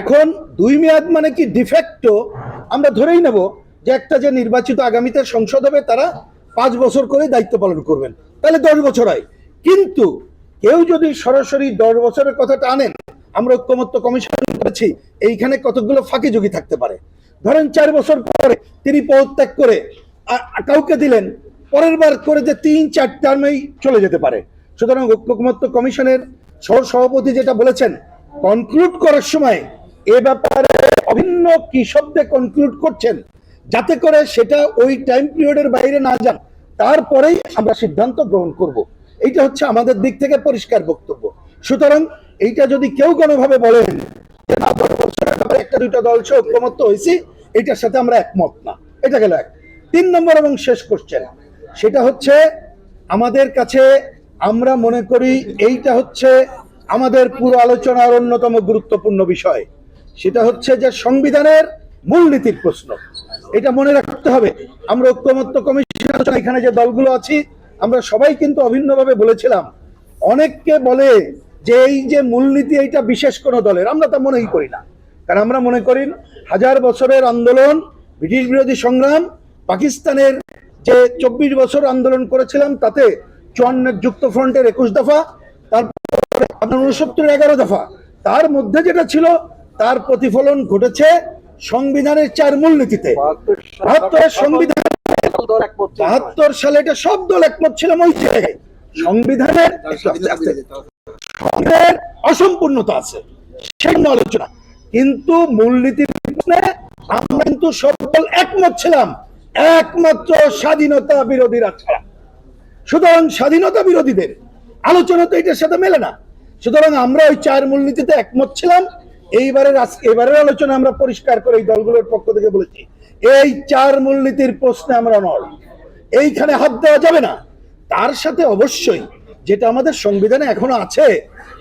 এখন দুই মেয়াদ মানে কি ডিফেক্টো আমরা ধরেই নেব যে একটা যে নির্বাচিত আগামীতে সংসদ হবে, তারা পাঁচ বছর করে দায়িত্ব পালন করবেন। তাহলে দশ বছর হয়। কিন্তু কেউ যদি সরাসরি দশ বছরের কথাটা আনেন, আমরা ঐক্যমত্য কমিশন করেছি, এইখানে কতগুলো ফাঁকি যোগী থাকতে পারে। ধরেন চার বছর পরে তিনি পদত্যাগ করে কাউকে দিলেন, পরের বার করে যে তিন, চার টার্মেই চলে যেতে পারে। সুতরাং ঐক্যমত্য কমিশনের সহ সভাপতি যেটা বলেছেন কনক্লুড করার সময় এ ব্যাপারে অভিন্ন কি শব্দে কনক্লুড করছেন? যাতে করে সেটা ওই টাইম পিরিয়ডের বাইরে না যান তারপরেই আমরা সিদ্ধান্ত গ্রহণ করব। এইটা হচ্ছে আমাদের দিক থেকে পরিষ্কার বক্তব্য। সুতরাং এইটা যদি কেউ কোনোভাবে বলেন যে না দশ বছরের ব্যাপারে একটা দুইটা দল সে ঐক্যমত্য হয়েছি এটার সাথে আমরা একমত না। এটা গেল এক। তিন নম্বর এবং শেষ কোশ্চেন সেটা হচ্ছে আমাদের কাছে আমরা মনে করি এইটা হচ্ছে আমাদের পুরো আলোচনার অন্যতম গুরুত্বপূর্ণ বিষয়। সেটা হচ্ছে যে সংবিধানের মূলনীতির প্রশ্ন। এটা মনে রাখতে হবে। আমরা ঐক্যমত্য কমিশন এখানে যে দলগুলো আছি, আমরা সবাই কিন্তু অভিন্নভাবে বলেছিলাম। অনেককে বলে যে এই যে মূলনীতি, এইটা বিশেষ কোনো দলের। আমরা তা মনেই করি না। কারণ আমরা মনে করি হাজার বছরের আন্দোলন, ব্রিটিশ বিরোধী সংগ্রাম, পাকিস্তানের যে চব্বিশ বছর আন্দোলন করেছিলাম, তাতে চুয়ান্নের যুক্ত ফ্রন্টের একুশ দফা, তারপর আপনার উনসত্তরের এগারো দফা। তার মধ্যে যেটা ছিল তার প্রতিফলন ঘটেছে সংবিধানের চার মূলনীতিতে। বাহাত্তরের সংবিধান বাহাত্তর সালে এটা সব দল একমত ছিলাম ওই জায়গায় সংবিধানের সংবিধানের অসম্পূর্ণতা আছে সেই নিয়ে আলোচনা। কিন্তু মূলনীতির আমরা কিন্তু সব দল একমত ছিলাম। একমাত্র স্বাধীনতা বিরোধীরা ছাড়া। সুতরাং স্বাধীনতা বিরোধীদের আলোচনা তো এটার সাথে মেলে না। সুতরাং আমরা ওই চার মূলনীতিতে একমত ছিলাম। এইবারের আজকে এবারের আলোচনা আমরা পরিষ্কার করে এই দলগুলোর পক্ষ থেকে বলেছি। এই চার মূলনীতির প্রশ্নে আমরা নয় এইখানে হাত দেওয়া যাবে না। তার সাথে অবশ্যই যেটা আমাদের সংবিধানে এখনও আছে,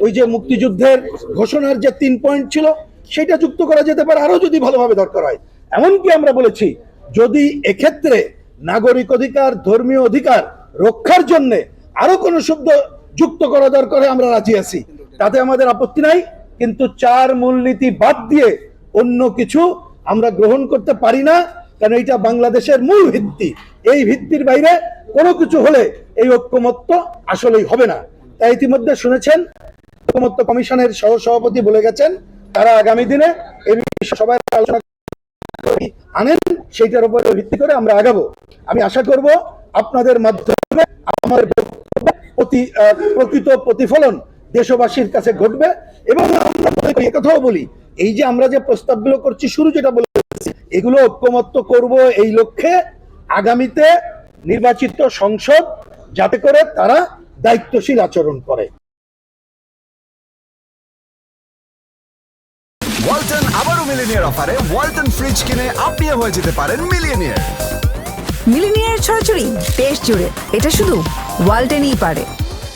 ওই যে মুক্তিযুদ্ধের ঘোষণার যে তিন পয়েন্ট ছিল, সেটা যুক্ত করা যেতে পারে আরও যদি ভালোভাবে দরকার হয়। এমনকি আমরা বলেছি, যদি এক্ষেত্রে নাগরিক অধিকার, ধর্মীয় অধিকার রক্ষার জন্য আরও কোনো শব্দ যুক্ত করা দরকার আমরা রাজি আছি। তাতে আমাদের আপত্তি নাই। কিন্তু চার মূলনীতি বাদ দিয়ে অন্য কিছু আমরা গ্রহণ করতে পারি না, কারণ এটা বাংলাদেশের মূল ভিত্তি। এই ভিত্তির বাইরে কোনো কিছু হলে এই ঐক্যমত্য আসলেই হবে না। তাই ইতিমধ্যে শুনেছেন, ঐক্যমত্য কমিশনের সহ সভাপতি বলে গেছেন, তারা আগামী দিনে এই বিষয়ে সবাই আলোচনা আনেন, সেইটার উপরে ভিত্তি করে আমরা আগাবো। আমি আশা করব আপনাদের মাধ্যমে, আমার প্রতি প্রকৃত প্রতিফলন দেশবাসীর কাছে ঘটবে। এবং আমরা মনে করি একথাও বলি এই যে আমরা যে প্রস্তাবগুলো করছি শুরু যেটা বলেছি এগুলো ঐক্যমত্য করব এই লক্ষ্যে আগামীতে নির্বাচিত সংসদ যাতে করে তারা দায়িত্বশীল আচরণ করে। ওয়ালটন আবারও মিলিনিয়ার অফারে ওয়ালটন ফ্রিজ কিনে আপনিও হয়ে যেতে পারেন মিলিয়নিয়ার মিলিনিয়ার ছড়াছড়ি দেশ জুড়ে এটা শুধু ওয়ালটেনই পারে।